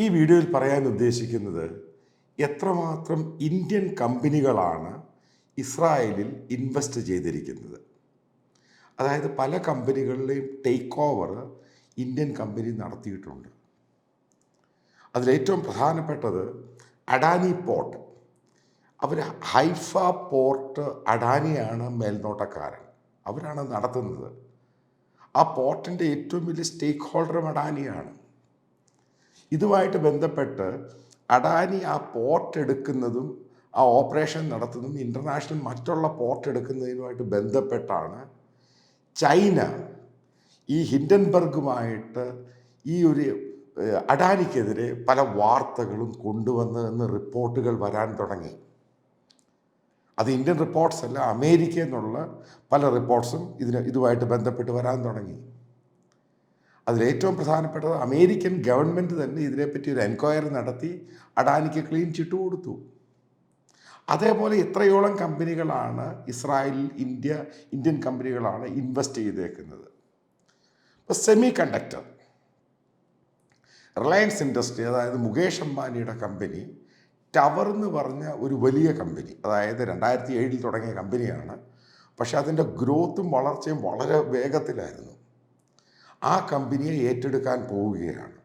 ഈ വീഡിയോയിൽ പറയാൻ ഉദ്ദേശിക്കുന്നത് എത്രമാത്രം ഇന്ത്യൻ കമ്പനികളാണ് ഇസ്രായേലിൽ ഇൻവെസ്റ്റ് ചെയ്തിരിക്കുന്നത്. അതായത് പല കമ്പനികളുടെയും ടേക്ക് ഓവർ ഇന്ത്യൻ കമ്പനി നടത്തിയിട്ടുണ്ട്. അതിലേറ്റവും പ്രധാനപ്പെട്ടത് അഡാനി പോർട്ട്. അവർ ഹൈഫ പോർട്ട് അഡാനിയാണ് മേൽനോട്ടക്കാരൻ. അവരാണ് നടത്തുന്നത്. ആ പോർട്ടിന്റെ ഏറ്റവും വലിയ സ്റ്റേക്ക് ഹോൾഡറും അഡാനിയാണ്. ഇതുമായിട്ട് ബന്ധപ്പെട്ട് അഡാനി ആ പോർട്ട് എടുക്കുന്നതും ആ ഓപ്പറേഷൻ നടത്തുന്നതും ഇന്റർനാഷണൽ മറ്റുള്ള പോർട്ട് എടുക്കുന്നതിനുമായിട്ട് ബന്ധപ്പെട്ടാണ് ചൈന ഈ ഹിൻഡൻബർഗുമായിട്ട് ഈ ഒരു അഡാനിക്കെതിരെ പല വാർത്തകളും കൊണ്ടുവന്നതെന്ന് റിപ്പോർട്ടുകൾ വരാൻ തുടങ്ങി. അത് ഇന്ത്യൻ റിപ്പോർട്ട്സ് അല്ല അമേരിക്കയിൽ നിന്നുള്ള പല റിപ്പോർട്ട്സും ഇതിന് ഇതുമായിട്ട് ബന്ധപ്പെട്ട് വരാൻ തുടങ്ങി. അതിലേറ്റവും പ്രധാനപ്പെട്ടത് അമേരിക്കൻ ഗവൺമെന്റ് തന്നെ ഇതിനെപ്പറ്റി ഒരു എൻക്വയറി നടത്തി അഡാനിക്ക് ക്ലീൻ ചിട്ട് കൊടുത്തു. അതേപോലെ എത്രയോളം കമ്പനികളാണ് ഇസ്രായേലിൽ ഇന്ത്യ ഇന്ത്യൻ കമ്പനികളാണ് ഇൻവെസ്റ്റ് ചെയ്തേക്കുന്നത്. ഇപ്പോൾ സെമി കണ്ടക്ടർ റിലയൻസ് ഇൻഡസ്ട്രി അതായത് മുകേഷ് അംബാനിയുടെ കമ്പനി ടവർ എന്ന് പറഞ്ഞ ഒരു വലിയ കമ്പനി അതായത് രണ്ടായിരത്തി ഏഴിൽ തുടങ്ങിയ കമ്പനിയാണ്. പക്ഷേ അതിന്റെ ഗ്രോത്തും വളർച്ചയും വളരെ വേഗത്തിലായിരുന്നു. ആ കമ്പനിയെ ഏറ്റെടുക്കാൻ പോവുകയാണ്.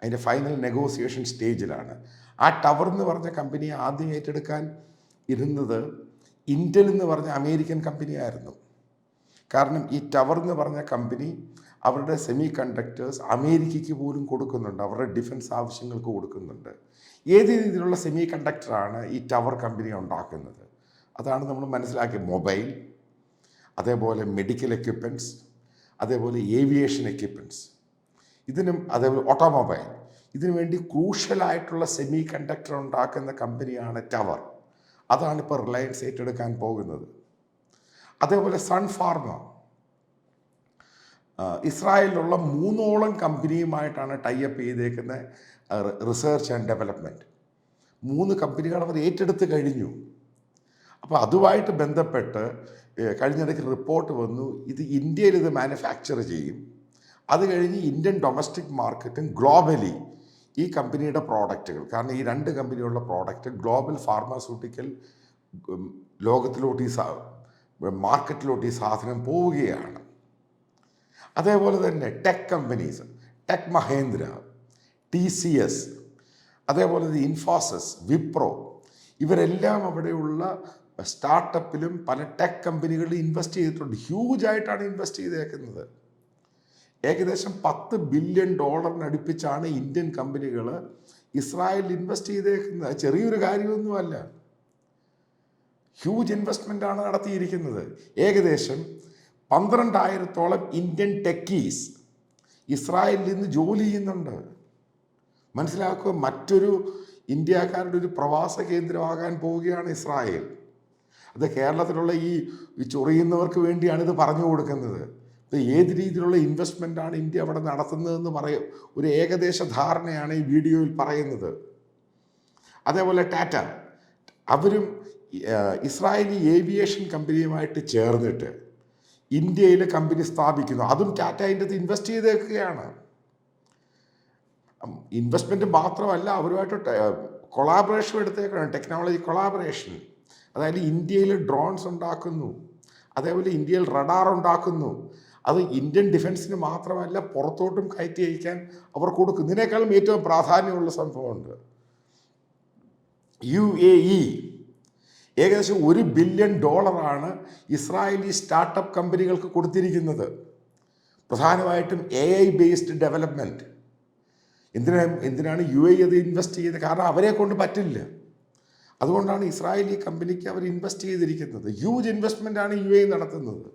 അതിന്റെ ഫൈനൽ നെഗോസിയേഷൻ സ്റ്റേജിലാണ് ആ ടവർ എന്ന് പറഞ്ഞ കമ്പനിയെ ആദ്യം ഏറ്റെടുക്കാൻ ഇരുന്നത് ഇന്റൽ എന്ന് പറഞ്ഞ അമേരിക്കൻ കമ്പനിയായിരുന്നു. കാരണം ഈ ടവർ എന്ന് പറഞ്ഞ കമ്പനി അവരുടെ സെമി കണ്ടക്ടേഴ്സ് അമേരിക്കയ്ക്ക് പോലും കൊടുക്കുന്നുണ്ട്. അവരുടെ ഡിഫൻസ് ആവശ്യങ്ങൾക്ക് കൊടുക്കുന്നുണ്ട്. ഏത് രീതിയിലുള്ള സെമി കണ്ടക്ടറാണ് ഈ ടവർ കമ്പനി ഉണ്ടാക്കുന്നത്? അതാണ് നമ്മൾ മനസ്സിലാക്കിയത്. മൊബൈൽ അതേപോലെ മെഡിക്കൽ എക്യുപ്മെന്റ്സ് അതേപോലെ ഏവിയേഷൻ എക്യുപ്മെന്റ്സ് ഇതിനും അതേപോലെ ഓട്ടോമൊബൈൽ ഇതിനു വേണ്ടി ക്രൂഷ്യലായിട്ടുള്ള സെമി കണ്ടക്ടർ ഉണ്ടാക്കുന്ന കമ്പനിയാണ് ടവർ അതാണ് ഇപ്പോൾ റിലയൻസ് ഏറ്റെടുക്കാൻ പോകുന്നത്. അതേപോലെ സൺ ഫാർമ ഇസ്രായേലിലുള്ള മൂന്നോളം കമ്പനിയുമായിട്ടാണ് ടൈപ്പ് ചെയ്തേക്കുന്ന റിസർച്ച് ആൻഡ് ഡെവലപ്മെന്റ് മൂന്ന് കമ്പനികൾ അവർ ഏറ്റെടുത്ത് കഴിഞ്ഞു. അപ്പോൾ അതുമായിട്ട് ബന്ധപ്പെട്ട് കഴിഞ്ഞിടയ്ക്ക് റിപ്പോർട്ട് വന്നു ഇത് ഇന്ത്യയിൽ ഇത് മാനുഫാക്ചർ ചെയ്യും. അത് കഴിഞ്ഞ് ഇന്ത്യൻ ഡൊമസ്റ്റിക് മാർക്കറ്റും ഗ്ലോബലി ഈ കമ്പനിയുടെ പ്രോഡക്റ്റുകൾ കാരണം ഈ രണ്ട് കമ്പനിയുള്ള പ്രോഡക്റ്റ് ഗ്ലോബൽ ഫാർമസ്യൂട്ടിക്കൽ ലോകത്തിലോട്ട് ഈ മാർക്കറ്റിലോട്ട് ഈ സാധനം പോവുകയാണ്. അതേപോലെ തന്നെ tech companies tech Mahindra T C S അതേപോലെ ഇൻഫോസിസ് വിപ്രോ ഇവരെല്ലാം അവിടെയുള്ള സ്റ്റാർട്ടപ്പിലും പല ടെക് കമ്പനികളിലും ഇൻവെസ്റ്റ് ചെയ്തിട്ടുണ്ട്. ഹ്യൂജ് ആയിട്ടാണ് ഇൻവെസ്റ്റ് ചെയ്തേക്കുന്നത്. ഏകദേശം പത്ത് ബില്യൺ ഡോളറിന് അടുപ്പിച്ചാണ് ഇന്ത്യൻ കമ്പനികൾ ഇസ്രായേലിൽ ഇൻവെസ്റ്റ് ചെയ്തേക്കുന്നത്. ചെറിയൊരു കാര്യമൊന്നുമല്ല. ഹ്യൂജ് ഇൻവെസ്റ്റ്മെന്റ് ആണ് നടത്തിയിരിക്കുന്നത്. ഏകദേശം പന്ത്രണ്ടായിരത്തോളം ഇന്ത്യൻ ടെക്കീസ് ഇസ്രായേലിൽ നിന്ന് ജോലി ചെയ്യുന്നുണ്ട്. മനസ്സിലാക്കുക മറ്റൊരു ഇന്ത്യക്കാരുടെ ഒരു പ്രവാസ കേന്ദ്രമാകാൻ പോവുകയാണ് ഇസ്രായേൽ. അത് കേരളത്തിലുള്ള ഈ ചൊറിയുന്നവർക്ക് വേണ്ടിയാണ് ഇത് പറഞ്ഞു കൊടുക്കുന്നത്. ഇത് ഏത് രീതിയിലുള്ള ഇൻവെസ്റ്റ്മെന്റാണ് ഇന്ത്യ അവിടെ നടത്തുന്നതെന്ന് പറയും ഒരു ഏകദേശ ധാരണയാണ് ഈ വീഡിയോയിൽ പറയുന്നത്. അതേപോലെ ടാറ്റ. അവരും ഇസ്രായേലി ഏവിയേഷൻ കമ്പനിയുമായിട്ട് ചേർന്നിട്ട് ഇന്ത്യയിൽ കമ്പനി സ്ഥാപിക്കുന്നു. അതും ടാറ്റ അതിന്റെ അകത്ത് ഇൻവെസ്റ്റ് ചെയ്തേക്കുകയാണ് ഇൻവെസ്റ്റ്മെന്റ് മാത്രമല്ല അവരുമായിട്ട് കൊളാബറേഷൻ എടുത്തേക്കാണ്. ടെക്നോളജി കൊളാബറേഷൻ അതായത് ഇന്ത്യയിൽ ഡ്രോൺസ് ഉണ്ടാക്കുന്നു. അതേപോലെ ഇന്ത്യയിൽ റഡാർ ഉണ്ടാക്കുന്നു. അത് ഇന്ത്യൻ ഡിഫൻസിന് മാത്രമല്ല പുറത്തോട്ടും കയറ്റി അയക്കാൻ അവർ കൊടുക്കും ഇതിനേക്കാളും ഏറ്റവും പ്രാധാന്യമുള്ള സംഭവമുണ്ട്. U A E. ഏകദേശം ഒരു ബില്യൺ ഡോളറാണ് ഇസ്രായേലി സ്റ്റാർട്ടപ്പ് കമ്പനികൾക്ക് കൊടുത്തിരിക്കുന്നത്. പ്രധാനമായിട്ടും എ ഐ ബേസ്ഡ് ഡെവലപ്മെന്റ് എന്തിനാ എന്തിനാണ് യു എ അത് ഇൻവെസ്റ്റ് ചെയ്തത് കാരണം അവരെ കൊണ്ട് പറ്റില്ല. അതുകൊണ്ടാണ് ഇസ്രായേലി കമ്പനിക്ക് അവർ ഇൻവെസ്റ്റ് ചെയ്തിരിക്കുന്നത്. ഹ്യൂജ് ഇൻവെസ്റ്റ്മെന്റ് ആണ് യു എ നടത്തുന്നത്.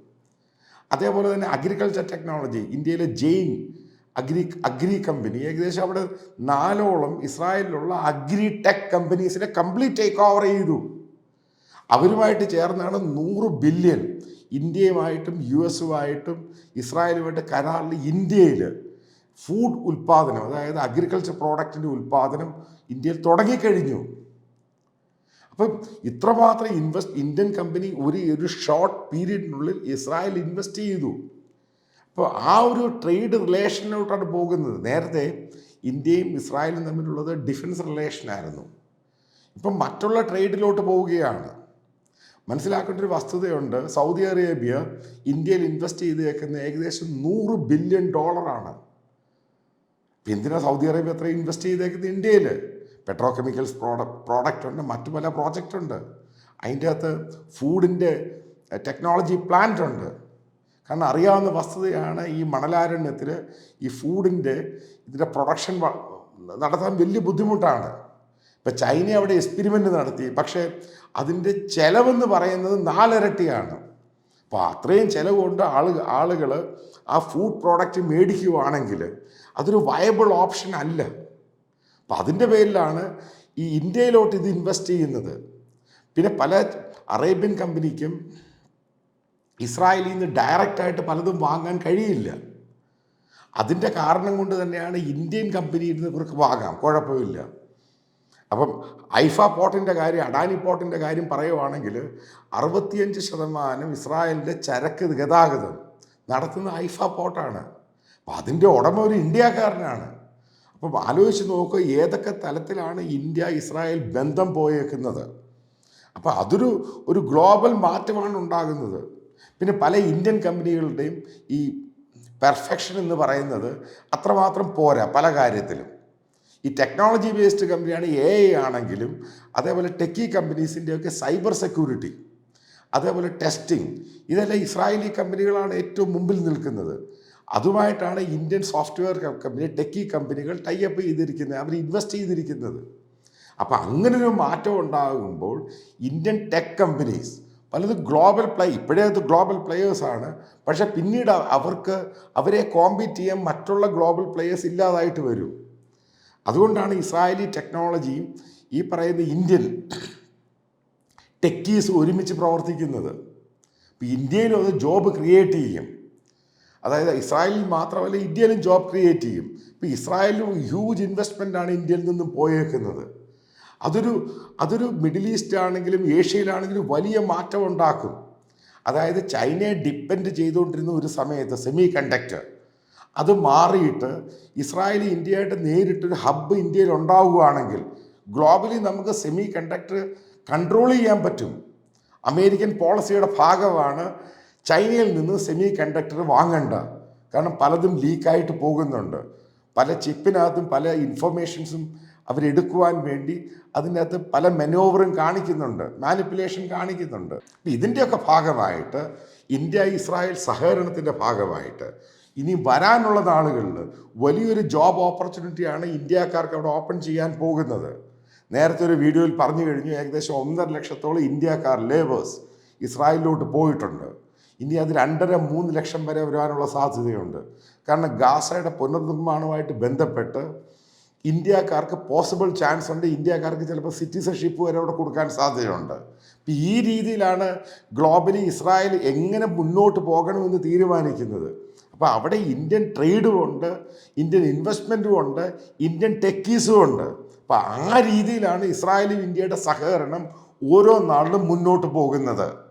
അതേപോലെ തന്നെ അഗ്രികൾച്ചർ ടെക്നോളജി ഇന്ത്യയിലെ ജെയിൻ അഗ്രി അഗ്രി കമ്പനി. ഏകദേശം അവിടെ നാലോളം ഇസ്രായേലിലുള്ള അഗ്രി ടെക് കമ്പനീസിനെ കംപ്ലീറ്റ് ടേക്ക് ഓവർ ചെയ്തു. അവരുമായിട്ട് ചേർന്നാണ് നൂറ് ബില്യൺ ഇന്ത്യയുമായിട്ടും യു എസുമായിട്ടും ഇസ്രായേലുമായിട്ട് കരാറിൽ ഇന്ത്യയിൽ ഫുഡ് ഉൽപ്പാദനം അതായത് അഗ്രികൾച്ചർ പ്രോഡക്റ്റിന്റെ ഉൽപ്പാദനം ഇന്ത്യയിൽ തുടങ്ങിക്കഴിഞ്ഞു. അപ്പം ഇത്രമാത്രം ഇൻവെസ്റ്റ് ഇന്ത്യൻ കമ്പനി ഒരു ഒരു ഷോർട്ട് പീരീഡിനുള്ളിൽ ഇസ്രായേൽ ഇൻവെസ്റ്റ് ചെയ്തു. അപ്പോൾ ആ ഒരു ട്രേഡ് റിലേഷനിലോട്ടാണ് പോകുന്നത്. നേരത്തെ ഇന്ത്യയും ഇസ്രായേലും തമ്മിലുള്ളത് ഡിഫൻസ് റിലേഷനായിരുന്നു ഇപ്പം മറ്റുള്ള ട്രേഡിലോട്ട് പോവുകയാണ്. മനസ്സിലാക്കേണ്ട ഒരു വസ്തുതയുണ്ട്. സൗദി അറേബ്യ ഇന്ത്യയിൽ ഇൻവെസ്റ്റ് ചെയ്തേക്കുന്ന ഏകദേശം നൂറ് ബില്യൺ ഡോളറാണ് എന്തിനാണ് സൗദി അറേബ്യ അത്രയും ഇൻവെസ്റ്റ് ചെയ്തേക്കുന്നത് ഇന്ത്യയിൽ പെട്രോ കെമിക്കൽസ് പ്രോഡക്റ്റ് ഉണ്ട് മറ്റു പല പ്രോജക്റ്റ് ഉണ്ട് അതിന്റെ അകത്ത് ഫുഡിന്റെ ടെക്നോളജി പ്ലാന്റ് ഉണ്ട് കാരണം അറിയാവുന്ന വസ്തുതയാണ് ഈ മണലാരണ്യത്തിൽ ഈ ഫുഡിന്റെ ഇതിന്റെ പ്രൊഡക്ഷൻ നടത്താൻ വലിയ ബുദ്ധിമുട്ടാണ്. ഇപ്പം ചൈന അവിടെ എക്സ്പെരിമെന്റ് നടത്തി പക്ഷേ അതിന്റെ ചെലവെന്ന് പറയുന്നത് നാലിരട്ടിയാണ്. അപ്പോൾ അത്രയും ചിലവ് കൊണ്ട് ആൾ ആളുകൾ ആ ഫുഡ് പ്രോഡക്റ്റ് മേടിക്കുകയാണെങ്കിൽ അതൊരു വയബിൾ ഓപ്ഷൻ അല്ല. അപ്പം അതിന്റെ പേരിലാണ് ഈ ഇന്ത്യയിലോട്ട് ഇത് ഇൻവെസ്റ്റ് ചെയ്യുന്നത്. പിന്നെ പല അറേബ്യൻ കമ്പനിക്കും ഇസ്രായേലിൽ നിന്ന് ഡയറക്റ്റായിട്ട് പലതും വാങ്ങാൻ കഴിയില്ല. അതിന്റെ കാരണം കൊണ്ട് തന്നെയാണ് ഇന്ത്യൻ കമ്പനിയിൽ നിന്ന് ഇവർക്ക് വാങ്ങാം. കുഴപ്പമില്ല. അപ്പം ഐഫ പോർട്ടിന്റെ കാര്യം അഡാനി പോർട്ടിന്റെ കാര്യം പറയുവാണെങ്കിൽ അറുപത്തിയഞ്ച് ശതമാനം ഇസ്രായേലിന്റെ ചരക്ക് ഗതാഗതം നടത്തുന്ന ഐഫ പോർട്ടാണ്. അപ്പം അതിന്റെ ഉടമ ഒരു ഇന്ത്യക്കാരനാണ്. അപ്പം ആലോചിച്ച് നോക്കുക ഏതൊക്കെ തലത്തിലാണ് ഇന്ത്യ ഇസ്രായേൽ ബന്ധം പോയേക്കുന്നത്? അപ്പോൾ അതൊരു ഒരു ഗ്ലോബൽ മാറ്റമാണ് ഉണ്ടാകുന്നത്. പിന്നെ പല ഇന്ത്യൻ കമ്പനികളുടെയും ഈ പെർഫെക്ഷൻ എന്ന് പറയുന്നത് അത്രമാത്രം പോരാ പല കാര്യത്തിലും. ഈ ടെക്നോളജി ബേസ്ഡ് കമ്പനിയാണ് എ ഐ ആണെങ്കിലും അതേപോലെ ടെക്കി കമ്പനീസിന്റെയൊക്കെ സൈബർ സെക്യൂരിറ്റി അതേപോലെ ടെസ്റ്റിംഗ് ഇതെല്ലാം ഇസ്രായേലി കമ്പനികളാണ് ഏറ്റവും മുമ്പിൽ നിൽക്കുന്നത്. അതുമായിട്ടാണ് ഇന്ത്യൻ സോഫ്റ്റ്വെയർ കമ്പനി ടെക്കി കമ്പനികൾ ടൈപ്പ് ചെയ്തിരിക്കുന്നത് അവർ ഇൻവെസ്റ്റ് ചെയ്തിരിക്കുന്നത്. അപ്പോൾ അങ്ങനൊരു മാറ്റം ഉണ്ടാകുമ്പോൾ ഇന്ത്യൻ ടെക് കമ്പനീസ് പലതും ഗ്ലോബൽ പ്ലേ ഇപ്പോഴേ അത് ഗ്ലോബൽ പ്ലെയേഴ്സാണ് പക്ഷെ പിന്നീട് അവർക്ക് അവരെ കോമ്പീറ്റ് ചെയ്യാൻ മറ്റുള്ള ഗ്ലോബൽ പ്ലെയേഴ്സ് ഇല്ലാതായിട്ട് വരും. അതുകൊണ്ടാണ് ഇസ്രായേലി ടെക്നോളജിയും ഈ പറയുന്ന ഇന്ത്യൻ ടെക്കീസ് ഒരുമിച്ച് പ്രവർത്തിക്കുന്നത്. ഇപ്പോൾ ഇന്ത്യയിലും അത് ജോബ് ക്രിയേറ്റ് ചെയ്യും. അതായത് ഇസ്രായേലിൽ മാത്രമല്ല ഇന്ത്യയിലും ജോബ് ക്രിയേറ്റ് ചെയ്യും. ഇപ്പോൾ ഇസ്രായേലിലും ഹ്യൂജ് ഇൻവെസ്റ്റ്മെന്റാണ് ഇന്ത്യയിൽ നിന്നും പോയേക്കുന്നത്. അതൊരു അതൊരു മിഡിൽ ഈസ്റ്റ് ആണെങ്കിലും ഏഷ്യയിലാണെങ്കിലും വലിയ മാറ്റം ഉണ്ടാക്കും. അതായത് ചൈനയെ ഡിപ്പെൻഡ് ചെയ്തുകൊണ്ടിരുന്ന ഒരു സമയത്ത് സെമി കണ്ടക്ടർ അത് മാറിയിട്ട് ഇസ്രായേൽ ഇന്ത്യയായിട്ട് നേരിട്ടൊരു ഹബ്ബ് ഇന്ത്യയിൽ ഉണ്ടാവുകയാണെങ്കിൽ ഗ്ലോബലി നമുക്ക് സെമി കണ്ടക്ടർ കൺട്രോൾ ചെയ്യാൻ പറ്റും. അമേരിക്കൻ പോളിസിയുടെ ഭാഗമാണ് ചൈനയിൽ നിന്ന് സെമി കണ്ടക്ടർ വാങ്ങണ്ട. കാരണം പലതും ലീക്കായിട്ട് പോകുന്നുണ്ട്. പല ചിപ്പിനകത്തും പല ഇൻഫർമേഷൻസും അവരെടുക്കുവാൻ വേണ്ടി അതിനകത്ത് പല മെനോവറും കാണിക്കുന്നുണ്ട്. മാനിപ്പുലേഷൻ കാണിക്കുന്നുണ്ട്. ഇതിന്റെയൊക്കെ ഭാഗമായിട്ട് ഇന്ത്യ ഇസ്രായേൽ സഹകരണത്തിന്റെ ഭാഗമായിട്ട് ഇനി വരാനുള്ള നാളുകളിൽ വലിയൊരു ജോബ് ഓപ്പർച്യൂണിറ്റിയാണ് ഇന്ത്യക്കാർക്ക് അവിടെ ഓപ്പൺ ചെയ്യാൻ പോകുന്നത്. നേരത്തെ ഒരു വീഡിയോയിൽ പറഞ്ഞു കഴിഞ്ഞു ഏകദേശം ഒന്നര ലക്ഷത്തോളം ഇന്ത്യക്കാർ ലേബേഴ്സ് ഇസ്രായേലിലോട്ട് പോയിട്ടുണ്ട്. ഇനി അത് രണ്ടര മൂന്ന് ലക്ഷം വരെ വരാനുള്ള സാധ്യതയുണ്ട്. കാരണം ഗാസയുടെ പുനർനിർമ്മാണവുമായിട്ട് ബന്ധപ്പെട്ട് ഇന്ത്യക്കാർക്ക് പോസിബിൾ ചാൻസ് ഉണ്ട്. ഇന്ത്യക്കാർക്ക് ചിലപ്പോൾ സിറ്റിസൺഷിപ്പ് വരെ അവിടെ കൊടുക്കാൻ സാധ്യതയുണ്ട്. അപ്പം ഈ രീതിയിലാണ് ഗ്ലോബലി ഇസ്രായേൽ എങ്ങനെ മുന്നോട്ട് പോകണമെന്ന് തീരുമാനിക്കുന്നത്. അപ്പോൾ അവിടെ ഇന്ത്യൻ ട്രേഡും ഉണ്ട് ഇന്ത്യൻ ഇൻവെസ്റ്റ്മെന്റും ഉണ്ട് ഇന്ത്യൻ ടെക്കീസും ഉണ്ട്. അപ്പോൾ ആ രീതിയിലാണ് ഇസ്രായേലും ഇന്ത്യയുടെ സഹകരണം ഓരോ നാളിലും മുന്നോട്ട് പോകുന്നത്.